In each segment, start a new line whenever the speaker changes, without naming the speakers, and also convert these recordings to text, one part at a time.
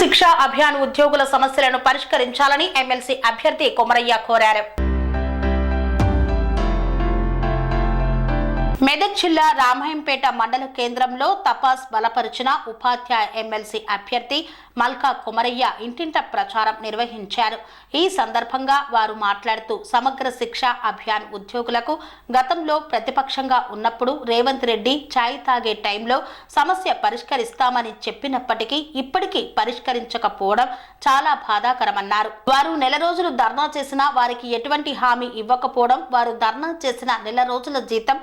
శిక్ష అభియాన్ ఉద్యోగుల సమస్యలను పరిష్కరించాలని ఎమ్మెల్సీ అభ్యర్థి కొమరయ్య కోరారు. మెదక్ జిల్లా రామాయంపేట మండల కేంద్రంలో తపాస్ బలపరిచిన ఉపాధ్యాయ ఎమ్మెల్సీ అభ్యర్థి మల్కా కుమరయ్య ఇంటింట ప్రచారం నిర్వహించారు. ఈ సందర్భంగా వారు మాట్లాడుతూ సమగ్ర శిక్ష అభియాన్ ఉద్యోగులకు గతంలో ప్రతిపక్షంగా ఉన్నప్పుడు రేవంత్ రెడ్డి ఛాయ్ తాగే టైంలో సమస్య పరిష్కరిస్తామని చెప్పినప్పటికీ ఇప్పటికీ పరిష్కరించకపోవడం చాలా బాధాకరమన్నారు. వారు నెల రోజులు ధర్నా చేసినా వారికి ఎటువంటి హామీ ఇవ్వకపోవడం వారు ధర్నా చేసిన నెల రోజుల జీతం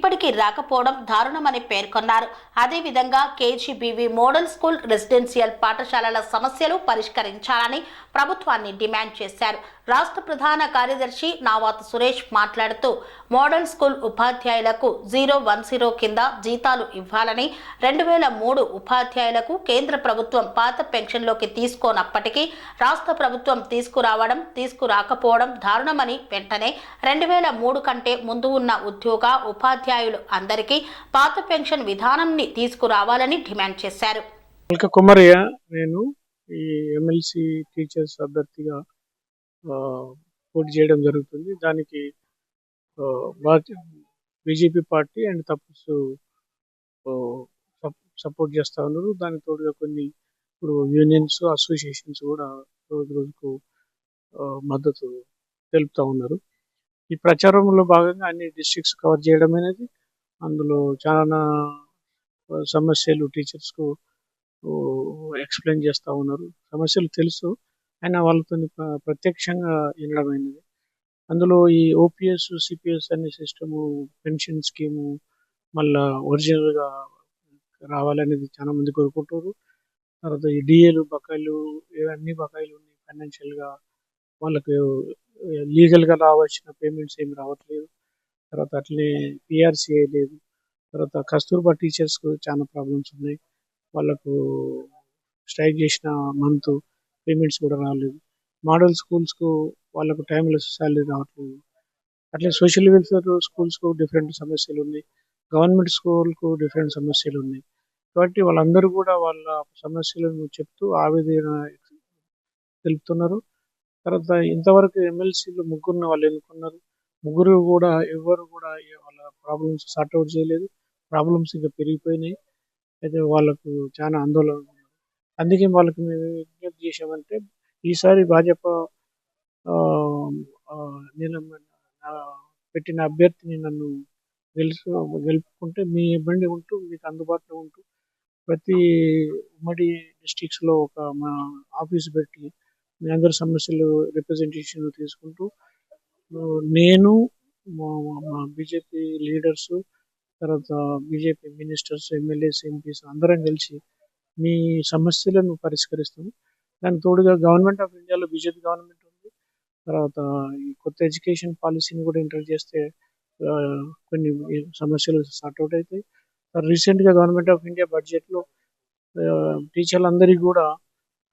ఇప్పటికీ రాకపోవడం దారుణమని పేర్కొన్నారు. అదేవిధంగా కేజీబీవీ మోడల్ స్కూల్ రెసిడెన్షియల్ పాఠశాలల సమస్యలు పరిష్కరించాలని ప్రభుత్వాన్ని డిమాండ్ చేశారు. రాష్ట్ర ప్రధాన కార్యదర్శి నావాత సురేష్ మాట్లాడుతూ మోడల్ స్కూల్ ఉపాధ్యాయులకు జీరో వన్ జీరో కింద జీతాలు ఇవ్వాలని రెండు వేల మూడు ఉపాధ్యాయులకు కేంద్ర ప్రభుత్వం పాత పెన్షన్లోకి తీసుకోనప్పటికీ రాష్ట్ర ప్రభుత్వం తీసుకురావడం తీసుకురాకపోవడం దారుణమని వెంటనే రెండు వేల మూడు కంటే ముందు ఉన్న ఉద్యోగ ఉపాధ్యాయులు అందరికీ పాత పెన్షన్ విధానాన్ని తీసుకురావాలని డిమాండ్ చేశారు.
కుమరయ్య నేను ఈ ఎమ్మెల్సీ టీచర్స్ అభ్యర్థిగా పోటీ చేయడం జరుగుతుంది. దానికి BJP party and Tapas support చేస్తూ ఉన్నారు. దానికి తోడుగా కొన్ని ఇప్పుడు యూనియన్స్ అసోసియేషన్స్ కూడా రోజు రోజుకు మద్దతు తెలుపుతా ఉన్నారు. ఈ ప్రచారంలో భాగంగా అన్ని డిస్ట్రిక్ట్స్ కవర్ చేయడం అనేది అందులో చాలా సమస్యలు టీచర్స్కు ఎక్స్ప్లెయిన్ చేస్తూ ఉన్నారు. సమస్యలు తెలుసు. అయినా వాళ్ళతో ప్రత్యక్షంగా వెళ్ళడమైనది అందులో ఈ ఓపీఎస్ సిపిఎస్ అనే సిస్టము పెన్షన్ స్కీము మళ్ళా ఒరిజినల్గా రావాలనేది చాలా మంది కోరుకుంటారు తర్వాత ఈ డిఏలు బకాయిలు ఇవన్నీ బకాయిలు ఉన్నాయి ఫైనాన్షియల్గా. వాళ్ళకు లీగల్గా రావాల్సిన పేమెంట్స్ ఏమి రావట్లేదు. తర్వాత అట్లనే పిఆర్సీఐ లేదు. తర్వాత కస్తూర్బా టీచర్స్కు చాలా ప్రాబ్లమ్స్ ఉన్నాయి. వాళ్ళకు స్ట్రైక్ చేసిన మంత్ పేమెంట్స్ కూడా రాలేదు. మోడల్ స్కూల్స్కు వాళ్ళకు టైంలో శాలరీ రావట్లేదు. అట్లే సోషల్ వెల్ఫేర్ స్కూల్స్కు డిఫరెంట్ సమస్యలు ఉన్నాయి గవర్నమెంట్ స్కూల్కు డిఫరెంట్ సమస్యలు ఉన్నాయి కాబట్టి వాళ్ళందరూ కూడా వాళ్ళ సమస్యలను చెప్తూ ఆవేదన తెలుపుతున్నారు. తర్వాత ఇంతవరకు ఎమ్మెల్సీలు ముగ్గురు వాళ్ళు ఎన్నుకున్నారు. ముగ్గురు కూడా ఎవరు కూడా వాళ్ళ ప్రాబ్లమ్స్ సార్ట్అవుట్ చేయలేదు. ప్రాబ్లమ్స్ ఇంకా పెరిగిపోయినాయి. అయితే వాళ్ళకు చాలా ఆందోళన అందుకే వాళ్ళకి మేము విజ్ఞప్తి చేసామంటే ఈసారి భాజపా నేను పెట్టిన అభ్యర్థిని నన్ను గెలుసు గెలుపుకుంటే మీ ఇబ్బంది ఉంటూ మీకు అందుబాటులో ఉంటూ ప్రతి ఉమ్మడి డిస్టిక్స్లో ఒక మా ఆఫీస్ పెట్టి మీ అందరి సమస్యలు రిప్రజెంటేషన్ తీసుకుంటూ నేను మా మా బీజేపీ లీడర్స్ తర్వాత బీజేపీ మినిస్టర్స్ ఎమ్మెల్యేస్ ఎంపీస్ అందరం కలిసి మీ సమస్యలను పరిష్కరిస్తాము దానికి తోడుగా గవర్నమెంట్ ఆఫ్ ఇండియాలో బీజేపీ గవర్నమెంట్ ఉంది. తర్వాత ఈ కొత్త ఎడ్యుకేషన్ పాలసీని కూడా ఇంటర్ చేస్తే కొన్ని సమస్యలు సార్ట్అవుట్ అవుతాయి. రీసెంట్గా గవర్నమెంట్ ఆఫ్ ఇండియా బడ్జెట్లో టీచర్లందరికీ కూడా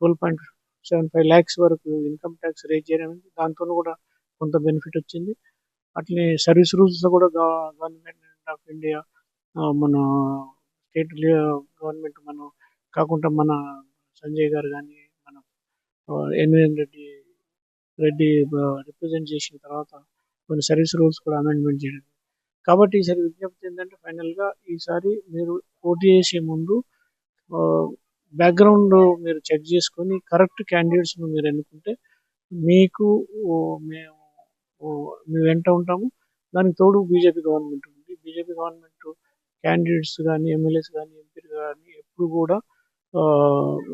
twelve point seven five lakhs వరకు ఇన్కమ్ ట్యాక్స్ రేజ్ చేయడం దాంతో కూడా కొంత బెనిఫిట్ వచ్చింది. అట్లే సర్వీస్ రూల్స్ కూడా గవర్నమెంట్ ఆఫ్ ఇండియా మన స్టేట్ గవర్నమెంట్ మనం కాకుండా మన సంజయ్ గారు కానీ మన ఎన్విఎన్ రెడ్డి రెడ్డి రిప్రజెంట్ చేసిన తర్వాత కొన్ని సర్వీస్ రూల్స్ కూడా అమెండ్మెంట్ చేయడం. కాబట్టి ఈసారి విజ్ఞప్తి ఏంటంటే ఫైనల్గా ఈసారి మీరు పోటీ చేసే ముందు బ్యాక్గ్రౌండ్ మీరు చెక్ చేసుకొని కరెక్ట్ క్యాండిడేట్స్ను మీరు ఎన్నుకుంటే మీకు మేము మేము వెంట ఉంటాము. దానికి తోడు బీజేపీ గవర్నమెంట్ ఉంది. బీజేపీ గవర్నమెంట్ క్యాండిడేట్స్ కానీ ఎమ్మెల్యేస్ కానీ ఎంపీలు కానీ ఎప్పుడు కూడా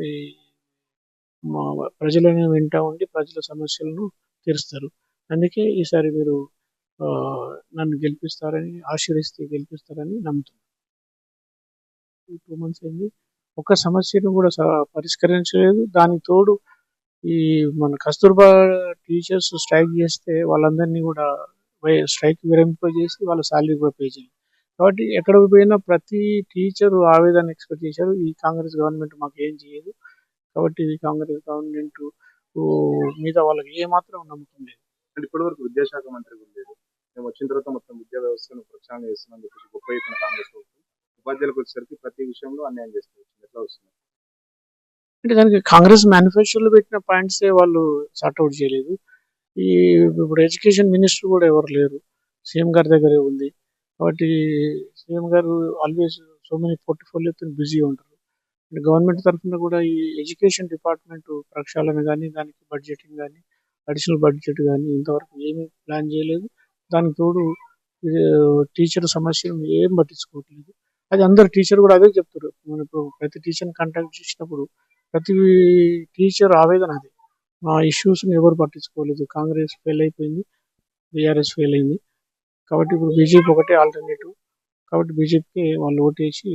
ఈ మా ప్రజలను వింటూ ఉండి ప్రజల సమస్యలను తీరుస్తారు. అందుకే ఈసారి మీరు ఆ, నన్ను గెలిపిస్తారని ఆశీర్వదిస్తే గెలిపిస్తారని నమ్ముతున్నాను టూ మంత్స్ అయింది. ఒక సమస్యను కూడా పరిష్కరించలేదు. దానికి తోడు ఈ మన కస్తూర్బా టీచర్స్ స్ట్రైక్ చేస్తే వాళ్ళందరినీ కూడా స్ట్రైక్ విరమింపజేసి వాళ్ళ శాలరీ కూడా పే చేయాలి. కాబట్టి ఎక్కడికి పోయినా ప్రతి టీచర్ ఆవేదన ఎక్స్పెక్ట్ చేశారు ఈ కాంగ్రెస్ గవర్నమెంట్ మాకు ఏం చేయదు. కాబట్టి ఈ కాంగ్రెస్ గవర్నమెంట్ మీద వాళ్ళకి ఏమాత్రం నమ్మకం లేదు.
అంటే ఇప్పటివరకు విద్యాశాఖ మంత్రి లేదు. మేము వచ్చిన తర్వాత మొత్తం విద్యా వ్యవస్థను ప్రక్షాళన చేస్తున్నాం చెప్పేసి గొప్ప ఎత్తున కాంగ్రెస్ ప్రభుత్వం ఉపాధ్యాయులకు వచ్చేసరికి ప్రతి విషయంలో అన్యాయం చేస్తుంది. ఎట్లా వస్తుంది
అంటే దానికి కాంగ్రెస్ మేనిఫెస్టోలో పెట్టిన పాయింట్సే వాళ్ళు సార్ట్అవుట్ చేయలేదు. ఈ ఇప్పుడు ఎడ్యుకేషన్ మినిస్టర్ కూడా ఎవరు లేరు. సీఎం గారి దగ్గరే ఉంది. కాబట్టి సీఎం గారు ఆల్వేస్ సో మెనీ పోర్ట్ఫోలియోతో బిజీ ఉంటారు. గవర్నమెంట్ తరఫున కూడా ఈ ఎడ్యుకేషన్ డిపార్ట్మెంట్ ప్రక్షాళన కానీ దానికి బడ్జెటింగ్ కానీ అడిషనల్ బడ్జెట్ కానీ ఇంతవరకు ఏమీ ప్లాన్ చేయలేదు. దానికి తోడు టీచర్ సమస్యలు ఏం పట్టించుకోవట్లేదు. అది అందరు టీచర్ కూడా అదే చెప్తారు. మనం ఇప్పుడు ప్రతి టీచర్ని కాంటాక్ట్ చేసినప్పుడు ప్రతి టీచర్ ఆవేదన అది. మా ఇష్యూస్ని ఎవరు పట్టించుకోలేదు. కాంగ్రెస్ ఫెయిల్ అయిపోయింది బీఆర్ఎస్ ఫెయిల్ అయింది. కాబట్టి ఇప్పుడు బీజేపీ ఒకటే ఆల్టర్నేటివ్. కాబట్టి బీజేపీకి వాళ్ళు ఓటేసి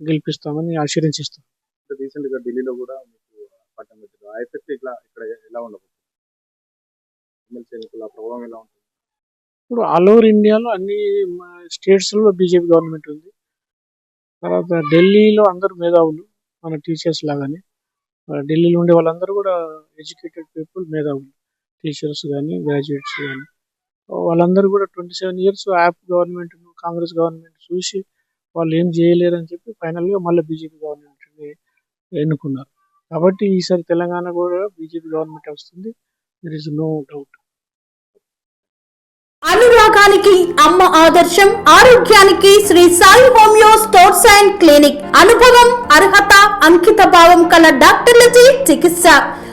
గెలిపిస్తామని ఆశీర్వదిస్తాం.
రీసెంట్గా ఢిల్లీలో కూడా మీకు పట్టం పెట్టారు. ఆ ఎఫెక్ట్ ఇట్లా ఇక్కడ ఎలా ఉండబోతుంది? ఎమ్మెల్సీ ఎన్నికల ప్రభావం ఎలా ఉంటుంది?
ఇప్పుడు ఆల్ ఓవర్ ఇండియాలో అన్ని స్టేట్స్లో బీజేపీ గవర్నమెంట్ ఉంది. తర్వాత ఢిల్లీలో అందరూ మేధావులు మన టీచర్స్ లాగానే. ఢిల్లీలో ఉండే వాళ్ళందరూ కూడా ఎడ్యుకేటెడ్ పీపుల్ మేధావులు. టీచర్స్ కానీ గ్రాడ్యుయేట్స్ కానీ వాళ్ళందరూ కూడా twenty seven years AAP government Congress government చూసి వాళ్ళు ఏం చేయలేరు అని చెప్పి ఫైనల్గా మళ్ళీ బీజేపీ గవర్నమెంట్ని ఎన్నుకున్నారు. కాబట్టి ఈసారి తెలంగాణ కూడా బీజేపీ గవర్నమెంట్ వస్తుంది. దర్ ఇస్ నో డౌట్
అనురాగానికి అమ్మ ఆదర్శం ఆరోగ్యానికి Sri Sai homeo sports and clinic. అనుభవం అర్హత అంకిత భావం కల డాక్టర్లచే చికిత్స.